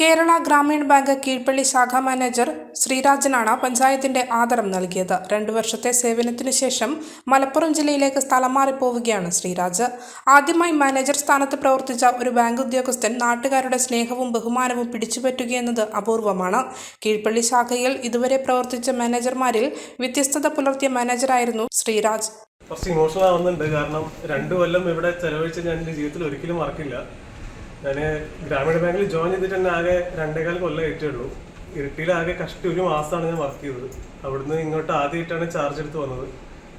Kerala Gramin bank Keezhpally ശാഖാ manager ശ്രീരാജനാണ് പഞ്ചായത്തിന്റെ ആദരം നൽകിയത്. രണ്ടു വർഷത്തെ സേവനത്തിനു ശേഷം മലപ്പുറം ജില്ലയിലേക്ക് സ്ഥലം മാറിപ്പോവുകയാണ് ശ്രീരാജ്. ആദ്യമായി മാനേജർ സ്ഥാനത്ത് പ്രവർത്തിച്ച ഒരു ബാങ്ക് ഉദ്യോഗസ്ഥൻ നാട്ടുകാരുടെ സ്നേഹവും ബഹുമാനവും പിടിച്ചുപറ്റുകയെന്നത് അപൂർവമാണ്. കീഴ്പള്ളി ശാഖയിൽ ഇതുവരെ പ്രവർത്തിച്ച മാനേജർമാരിൽ വ്യത്യസ്തത പുലർത്തിയ മാനേജറായിരുന്നു ശ്രീരാജ്. കുറച്ച് ഇമോഷണൽ ആവുന്നുണ്ട്. കാരണം രണ്ടു കൊല്ലം ഇവിടെ ചെലവഴിച്ച് ഞാൻ എന്റെ ജീവിതത്തിൽ ഒരിക്കലും മറക്കില്ല. ഞാൻ ഗ്രാമീണ ബാങ്കിൽ ജോയിൻ ചെയ്തിട്ട് തന്നെ ആകെ രണ്ടേകാൽ കൊല്ലം ഏറ്റേ ഉള്ളൂ ഇരട്ടിയിൽ ആകെ കഷ്ടി ഒരു മാസമാണ് ഞാൻ വർക്ക് ചെയ്തത്. അവിടുന്ന് ഇങ്ങോട്ട് ആദ്യമായിട്ടാണ് ചാർജ് എടുത്ത് വന്നത്.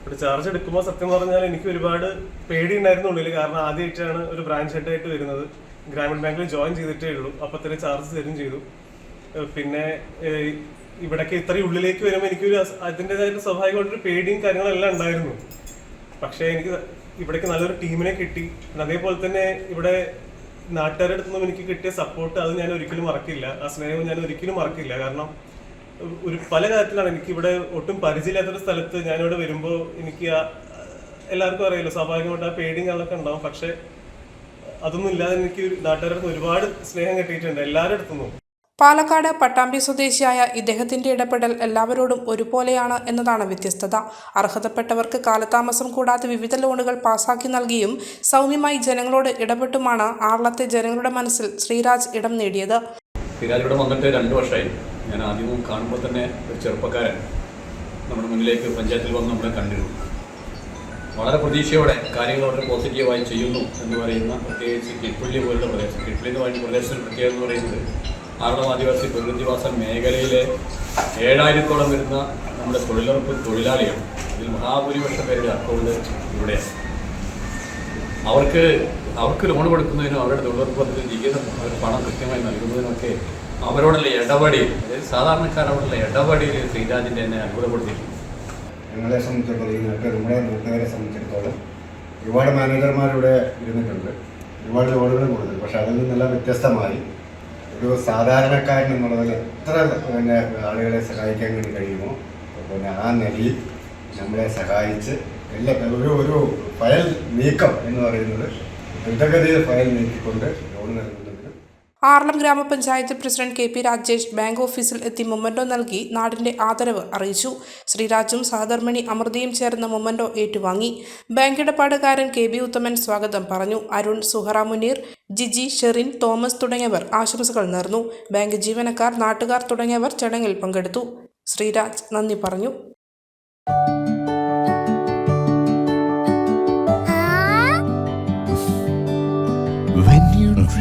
ഇവിടെ ചാർജ് എടുക്കുമ്പോൾ സത്യം പറഞ്ഞാൽ എനിക്ക് ഒരുപാട് പേടി ഉണ്ടായിരുന്നു കാരണം ആദ്യമായിട്ടാണ് ഒരു ബ്രാഞ്ച് ഹെഡ് ആയിട്ട് വരുന്നത്. ഗ്രാമീൺ ബാങ്കിൽ ജോയിൻ ചെയ്തിട്ടേ ഉള്ളൂ അപ്പൊ തന്നെ ചാർജ് തരും ചെയ്തു. പിന്നെ ഇവിടൊക്കെ ഇത്രയും ഉള്ളിലേക്ക് വരുമ്പോൾ എനിക്കൊരു അതിന്റെതായിട്ട് സ്വാഭാവികമായിട്ടൊരു പേടിയും കാര്യങ്ങളെല്ലാം ഉണ്ടായിരുന്നു. പക്ഷേ എനിക്ക് ഇവിടേക്ക് നല്ലൊരു ടീമിനെ കിട്ടി. അതേപോലെ തന്നെ ഇവിടെ നാട്ടുകാരുടെ അടുത്തുനിന്നും എനിക്ക് കിട്ടിയ സപ്പോർട്ട് അത് ഞാൻ ഒരിക്കലും മറക്കില്ല. ആ സ്നേഹം ഞാൻ ഒരിക്കലും മറക്കില്ല. കാരണം ഒരു പല കാര്യത്തിലാണ് എനിക്ക് ഇവിടെ ഒട്ടും പരിചയമില്ലാത്തൊരു സ്ഥലത്ത് ഞാനിവിടെ വരുമ്പോൾ എനിക്ക് ആ എല്ലാവർക്കും അറിയാലോ സ്വാഭാവികമായിട്ട് ആ പേടിയും കാര്യങ്ങളൊക്കെ ഉണ്ടാവും. പക്ഷെ അതൊന്നും ഇല്ലാതെ എനിക്ക് നാട്ടുകാരുടെ അടുത്ത് ഒരുപാട് സ്നേഹം കിട്ടിയിട്ടുണ്ട് എല്ലാവരുടെ അടുത്തുനിന്നും. പാലക്കാട് പട്ടാമ്പി സ്വദേശിയായ ഇദ്ദേഹത്തിന്റെ ഇടപെടൽ എല്ലാവരോടും ഒരുപോലെയാണ് എന്നതാണ് വ്യത്യസ്തത. അർഹതപ്പെട്ടവർക്ക് കാലതാമസം കൂടാതെ വിവിധ ലോണുകൾ പാസാക്കി നൽകിയും സൗമ്യമായി ജനങ്ങളോട് ഇടപെട്ടുമാണ് ആറളത്തെ ജനങ്ങളുടെ മനസ്സിൽ ശ്രീരാജ് ഇടം നേടിയത്. ഇവിടെ വന്നിട്ട് രണ്ട് വർഷമായി. ഞാൻ ആദ്യവും കാണുമ്പോൾ തന്നെ ഒരു ചെറുപ്പക്കാരൻ നമ്മുടെ മുന്നിലേക്ക് പഞ്ചായത്തിൽ വന്ന് നമ്മളെ കണ്ടിരുന്നു. വളരെ പ്രതീക്ഷയോടെ കാര്യങ്ങൾ വളരെ പോസിറ്റീവായി ചെയ്യുന്നു എന്ന് പറയുന്ന പ്രത്യേകിച്ച് കിട്ടുള്ളി പോലുള്ള പ്രദേശം. കിട്ടുള്ളി എന്ന് പറയുന്ന പ്രദേശത്തിന് പ്രത്യേകത എന്ന് പറയുന്നത് ആറളം ആദിവാസി പുനരധിവാസ മേഖലയിലെ ഏഴായിരത്തോളം വരുന്ന നമ്മുടെ തൊഴിലുറപ്പ് തൊഴിലാളികൾ ഇതിൽ മഹാഭൂരിപക്ഷ പേരുടെ അക്കൗണ്ട് ഇവിടെയാണ്. അവർക്ക് അവർക്ക് ലോൺ കൊടുക്കുന്നതിനും അവരുടെ തൊഴിലുറപ്പ് പദ്ധതി ജീവിതം അവർ പണം കൃത്യമായി നൽകുന്നതിനൊക്കെ അവരോടുള്ള ഇടപെടിയിൽ അതായത് സാധാരണക്കാരോടുള്ള ഇടപെടിയിൽ ശ്രീരാജിന്റെ എന്നെ അത്ഭുതപ്പെടുത്തിയിട്ടുണ്ട്. ഞങ്ങളെ സംബന്ധിച്ചിടത്തോളം ഈ നമ്മുടെ നാട്ടുകാരെ സംബന്ധിച്ചിടത്തോളം ഒരുപാട് മാനേജർമാരിവിടെ ഇരുന്നിട്ടുണ്ട്. ഒരുപാട് ലോണുകൾ കൊടുത്തു പക്ഷെ അതിൽ നിന്നെല്ലാം വ്യത്യസ്തമായി ഒരു സാധാരണക്കാരൻ എന്നുള്ളതിൽ എത്ര പിന്നെ ആളുകളെ സഹായിക്കാൻ വേണ്ടി കഴിയുമോ? പിന്നെ ആ നിലയിൽ നമ്മളെ സഹായിച്ച് എല്ലാ ഒരു ഒരു ഫയൽ നീക്കം എന്ന് പറയുന്നത് ദ്രുതഗതിയിൽ ഫയൽ നീക്കിക്കൊണ്ട് ലോൺ നൽകുന്നതിന് ആർളം ഗ്രാമപഞ്ചായത്ത് president K P Rajesh bank ഓഫീസിൽ എത്തി മൊമന്റോ നൽകി നാടിന്റെ ആദരവ് അറിയിച്ചു. ശ്രീരാജും സഹധർമ്മിണി അമൃതയും ചേർന്ന് മൊമന്റോ ഏറ്റുവാങ്ങി. ബാങ്ക് ഇടപാടുകാരൻ കെ ബി ഉത്തമൻ സ്വാഗതം പറഞ്ഞു. അരുൺ സുഹറ മുനീർ ജിജി ഷെറിൻ തോമസ് തുടങ്ങിയവർ ആശംസകൾ നേർന്നു. ബാങ്ക് ജീവനക്കാർ നാട്ടുകാർ തുടങ്ങിയവർ ചടങ്ങിൽ പങ്കെടുത്തു. ശ്രീരാജ് നന്ദി പറഞ്ഞു.